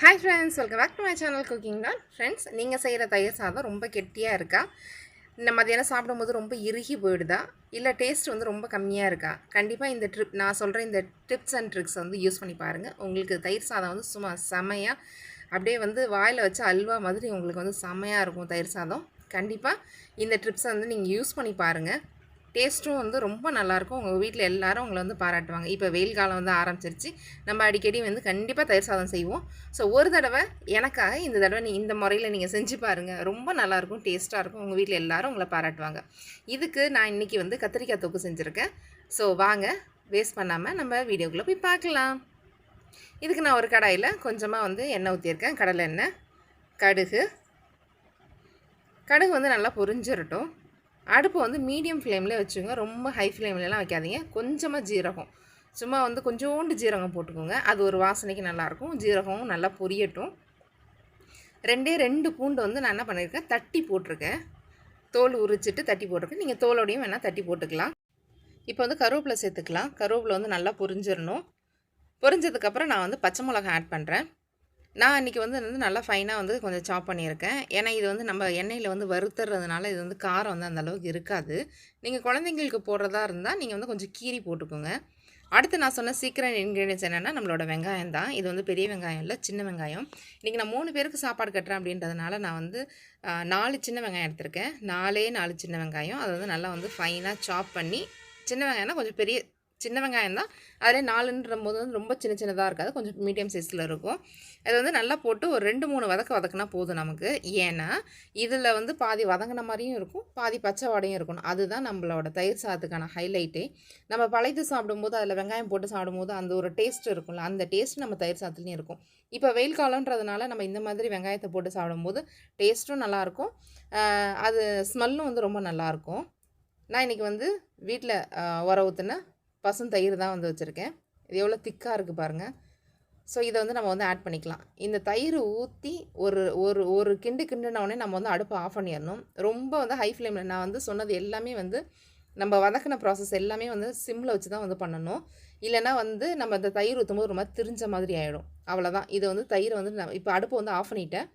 Hi friends welcome back to my channel cooking தான் friends நீங்கள் செய்கிற தயிர் சாதம் ரொம்ப கெட்டியாக இருக்கா? இந்த மதியானம் சாப்பிடும்போது ரொம்ப இறுகி போயிடுதா? இல்லை டேஸ்ட் வந்து ரொம்ப கம்மியாக இருக்கா? கண்டிப்பாக இந்த ட்ரிப் நான் சொல்கிற இந்த டிப்ஸ் அண்ட் ட்ரிக்ஸ் வந்து யூஸ் பண்ணி பாருங்கள் உங்களுக்கு தயிர் சாதம் வந்து சும்மா செமையாக அப்படியே வந்து வாயில் வச்சு அல்வா மாதிரி உங்களுக்கு வந்து செமையாக இருக்கும் தயிர் சாதம். கண்டிப்பாக இந்த ட்ரிப்ஸை வந்து நீங்கள் யூஸ் பண்ணி பாருங்கள் டேஸ்ட்டும் வந்து ரொம்ப நல்லாயிருக்கும். உங்கள் வீட்டில் எல்லாரும் உங்களை வந்து பாராட்டுவாங்க. இப்போ வெயில் காலம் வந்து ஆரம்பிச்சிருச்சு. நம்ம அடிக்கடி வந்து கண்டிப்பாக தயிர் சாதம் செய்வோம். ஸோ ஒரு தடவை எனக்காக இந்த தடவை நீ இந்த முறையில் நீங்கள் செஞ்சு பாருங்கள் ரொம்ப நல்லாயிருக்கும் டேஸ்ட்டாக இருக்கும். உங்கள் வீட்டில் எல்லோரும் உங்களை பாராட்டுவாங்க. இதுக்கு நான் இன்றைக்கி வந்து கத்திரிக்காய் தொக்கு செஞ்சுருக்கேன். ஸோ வாங்க வேஸ்ட் பண்ணாமல் நம்ம வீடியோக்குள்ளே போய் பார்க்கலாம் இதுக்கு நான் ஒரு கடாயில் கொஞ்சமாக வந்து எண்ணெய் ஊற்றியிருக்கேன் கடலை எண்ணெய் கடுகு. கடுகு வந்து நல்லா பொரிஞ்சிடட்டும் அடுப்பு வந்து மீடியம் ஃப்ளேமில் வச்சுக்கோங்க. ரொம்ப ஹை ஃப்ளேம்லலாம் வைக்காதீங்க. கொஞ்சமாக ஜீரகம். சும்மா வந்து கொஞ்சோண்டு ஜீரகம் போட்டுக்கோங்க. அது ஒரு வாசனைக்கு நல்லாயிருக்கும். ஜீரகமும் நல்லா பொரியட்டும். ரெண்டே ரெண்டு பூண்டு வந்து நான் என்ன பண்ணியிருக்கேன்? தட்டி போட்டிருக்கேன். தோல் உரிச்சிட்டு தட்டி போட்டிருக்கேன். நீங்கள் தோலோடையும் வேணால் தட்டி போட்டுக்கலாம். இப்போ வந்து கருவேப்பிலை சேர்த்துக்கலாம். கருவேப்பிலை வந்து நல்லா பொரிஞ்சிடணும் பொரிஞ்சதுக்கப்புறம் நான் வந்து பச்சை மிளகா ஆட் பண்ணுறேன் நான் இன்றைக்கி வந்து வந்து நல்லா ஃபைனாக வந்து கொஞ்சம் சாப் பண்ணியிருக்கேன். ஏன்னா இது வந்து நம்ம எண்ணெயில் வந்து வறுத்துறதுனால இது வந்து காரம் வந்து அந்தளவுக்கு இருக்காது. நீங்கள் குழந்தைங்களுக்கு போடுறதா இருந்தால் நீங்கள் வந்து கொஞ்சம் கீரி போட்டுக்கோங்க. அடுத்து நான் சொன்ன சீக்கிரம் இன்க்ரீடியன்ஸ் என்னென்னா நம்மளோட வெங்காயம் தான். இது வந்து பெரிய வெங்காயம் இல்லை சின்ன வெங்காயம். இன்றைக்கி நான் மூணு பேருக்கு சாப்பாடு கட்டுறேன் அப்படின்றதுனால நான் வந்து நாலு சின்ன வெங்காயம் எடுத்திருக்கேன். நாலே நாலு சின்ன வெங்காயம். அதை வந்து நல்லா வந்து ஃபைனாக சாப் பண்ணி சின்ன வெங்காயம்னா கொஞ்சம் பெரிய சின்ன வெங்காயம் தான். அதிலே நாலுன்ற போது வந்து ரொம்ப சின்ன சின்னதாக இருக்காது. கொஞ்சம் மீடியம் சைஸில் இருக்கும். அதை வந்து நல்லா போட்டு ஒரு ரெண்டு மூணு வதக்க வதக்குனா போதும் நமக்கு. ஏன்னா இதில் வந்து பாதி வதங்கின மாதிரியும் இருக்கும். பாதி பச்சை வாடையும் இருக்கணும். அதுதான் நம்மளோட தயிர் சாதத்துக்கான ஹைலைட்டே நம்ம பழைத்து சாப்பிடும்போது அதில் வெங்காயம் போட்டு சாப்பிடும்போது அந்த ஒரு டேஸ்ட் இருக்கும்ல அந்த டேஸ்ட் நம்ம தயிர் சாதத்துலேயும் இருக்கும். இப்போ வெயில் காலன்றதுனால நம்ம இந்த மாதிரி வெங்காயத்தை போட்டு சாப்பிடும்போது டேஸ்ட்டும் நல்லாயிருக்கும் அது ஸ்மெல்லும் வந்து ரொம்ப நல்லாயிருக்கும் நான் இன்றைக்கி வந்து வீட்டில் உர ஊற்றின பசும் தயிர் தான் வந்து வச்சுருக்கேன். இது எவ்வளோ திக்காக இருக்குது பாருங்கள் ஸோ இதை வந்து நம்ம வந்து ஆட் பண்ணிக்கலாம். இந்த தயிர் ஊற்றி ஒரு ஒரு ஒரு கிண்டு கிண்டுனவுடனே நம்ம வந்து அடுப்பை ஆஃப் பண்ணிடணும். ரொம்ப வந்து ஹை ஃப்ளேமில் நான் வந்து சொன்னது எல்லாமே வந்து நம்ம வதக்கின ப்ராசஸ் எல்லாமே வந்து சிம்மில் வச்சு தான் வந்து பண்ணணும். இல்லைனா வந்து நம்ம இந்த தயிர் ஊற்றும்போது ரொம்ப திரிஞ்ச மாதிரி ஆகிடும் அவ்வளோதான் இதை வந்து தயிரை வந்து நான் இப்போ அடுப்பை வந்து ஆஃப் பண்ணிட்டேன்.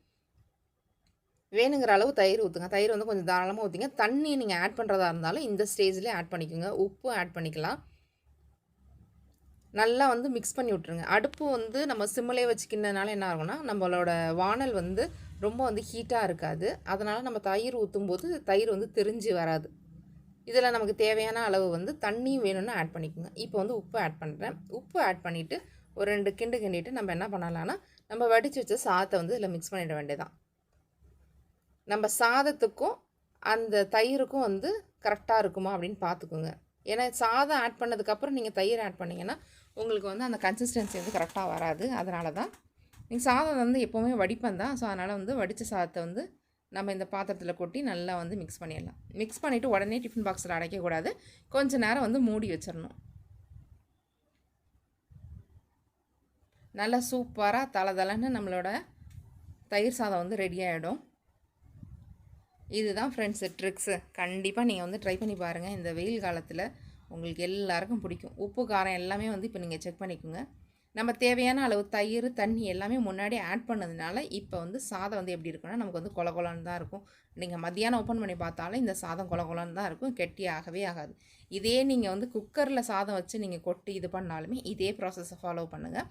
வேணுங்கிற அளவு தயிர் ஊற்றுங்க தயிர் வந்து கொஞ்சம் தாராளமாக ஊற்றிங்க தண்ணி நீங்கள் ஆட் பண்ணுறதா இருந்தாலும் இந்த ஸ்டேஜ்லேயே ஆட் பண்ணிக்கோங்க. உப்பு ஆட் பண்ணிக்கலாம். நல்லா வந்து மிக்ஸ் பண்ணி விட்ருங்க அடுப்பு வந்து நம்ம சிம்மிலே வச்சுக்கின்றனால என்ன ஆகும்னா நம்மளோட வானல் வந்து ரொம்ப வந்து ஹீட்டாக இருக்காது. அதனால் நம்ம தயிர் ஊற்றும் போது தயிர் வந்து தெரிஞ்சு வராது. இதில் நமக்கு தேவையான அளவு வந்து தண்ணியும் வேணும்னு ஆட் பண்ணிக்கோங்க. இப்போ வந்து உப்பு ஆட் பண்ணுறேன் உப்பு ஆட் பண்ணிவிட்டு ஒரு ரெண்டு கிண்டு கிண்டிட்டு நம்ம என்ன பண்ணலான்னா நம்ம வடித்து வச்ச சாதத்தை வந்து இதில் மிக்ஸ் பண்ணிட வேண்டியதான் நம்ம சாதத்துக்கும் அந்த தயிருக்கும் வந்து கரெக்டாக இருக்குமா அப்படின்னு பார்த்துக்குங்க. ஏன்னா சாதம் ஆட் பண்ணதுக்கப்புறம் நீங்கள் தயிர் ஆட் பண்ணிங்கன்னா உங்களுக்கு வந்து அந்த கன்சிஸ்டன்சி வந்து கரெக்டாக வராது. அதனால தான் நீங்கள் சாதம் வந்து எப்போவுமே வடிப்பேன் தான். ஸோ அதனால் வந்து வடித்த சாதத்தை வந்து நம்ம இந்த பாத்திரத்தில் கொட்டி நல்லா வந்து மிக்ஸ் பண்ணிடலாம். மிக்ஸ் பண்ணிவிட்டு உடனே டிஃபன் பாக்ஸில் அடைக்கக்கூடாது கொஞ்சம் நேரம் வந்து மூடி வச்சிடணும். நல்லா சூப்பராக தலை தலைன்னு நம்மளோட தயிர் சாதம் வந்து ரெடி ஆகிடும் இதுதான் ஃப்ரெண்ட்ஸு ட்ரிக்ஸு கண்டிப்பாக நீங்கள் வந்து ட்ரை பண்ணி பாருங்கள் இந்த வெயில் காலத்தில் உங்களுக்கு எல்லாருக்கும் பிடிக்கும். உப்பு காரம் எல்லாமே வந்து இப்போ நீங்கள் செக் பண்ணிக்கோங்க. நம்ம தேவையான அளவு தயிர் தண்ணி எல்லாமே முன்னாடி ஆட் பண்ணதுனால இப்போ வந்து சாதம் வந்து எப்படி இருக்குன்னா நமக்கு வந்து கொல கொலன்னு தான் இருக்கும். நீங்கள் மத்தியானம் ஓப்பன் பண்ணி பார்த்தாலும் இந்த சாதம் கொல கொலன்னு தான் இருக்கும். கெட்டி ஆகவே ஆகாது. இதே நீங்கள் வந்து குக்கரில் சாதம் வச்சு நீங்கள் கொட்டி இது பண்ணாலுமே இதே ப்ராசஸை ஃபாலோ பண்ணுங்கள்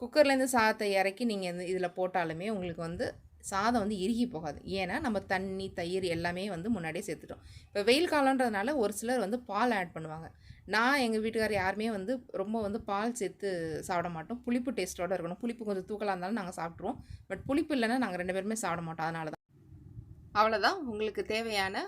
குக்கர்லேருந்து சாதத்தை இறக்கி நீங்கள் இதில் போட்டாலுமே உங்களுக்கு வந்து சாதம் வந்து இறுகி போகாது. ஏன்னா நம்ம தண்ணி தயிர் எல்லாமே வந்து முன்னாடியே சேர்த்துட்டோம். இப்போ வெயில் காலன்றதுனால ஒரு சிலர் வந்து பால் ஆட் பண்ணுவாங்க. நான் எங்கள் வீட்டுக்கார் யாருமே வந்து ரொம்ப வந்து பால் சேர்த்து சாப்பிட மாட்டோம். புளிப்பு டேஸ்ட்டோடு இருக்கணும். புளிப்பு கொஞ்சம் தூக்கலாக இருந்தாலும் நாங்கள் சாப்பிட்ருவோம் பட் புளிப்பு இல்லைன்னா நாங்கள் ரெண்டு பேருமே சாப்பிட மாட்டோம். அதனால தான் அவ்வளோதான் உங்களுக்கு தேவையான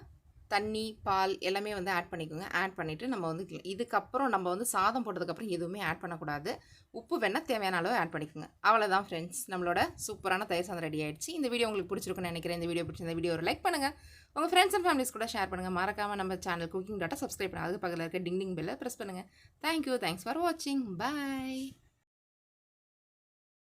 தண்ணி பால் எல்லாமே வந்து ஆட் பண்ணிக்கோங்க. ஆட் பண்ணிவிட்டு நம்ம வந்து இதுக்கப்புறம் நம்ம வந்து சாதம் போட்டதுக்கப்புறம் எதுவுமே ஆட் பண்ணக்கூடாது. உப்பு வேணால் தேவையான அளவு ஆட் பண்ணிக்கோங்க. அவ்வளோதான் ஃப்ரெண்ட்ஸ் நம்மளோட சூப்பரான தயிர் சாதம் ரெடி ஆகிடுச்சு இந்த வீடியோ உங்களுக்கு பிடிச்சிருக்குன்னு நினைக்கிறேன். இந்த வீடியோ பிடிச்சிருந்த வீடியோ ஒரு லைக் பண்ணுங்கள் உங்கள் ஃப்ரெண்ட்ஸ் அண்ட் ஃபேமிலிஸ் கூட ஷேர் பண்ணுங்கள் மறக்காமல் நம்ம சேனல் குக்கிங் டாட்டா சப்ஸ்கிரைப் அது பக்கத்தில் இருக்க டிங் டிங் பெல்லை ப்ரெஸ் பண்ணுங்கள் தேங்க்யூ தேங்க்ஸ் ஃபார் வாட்சிங் பாய்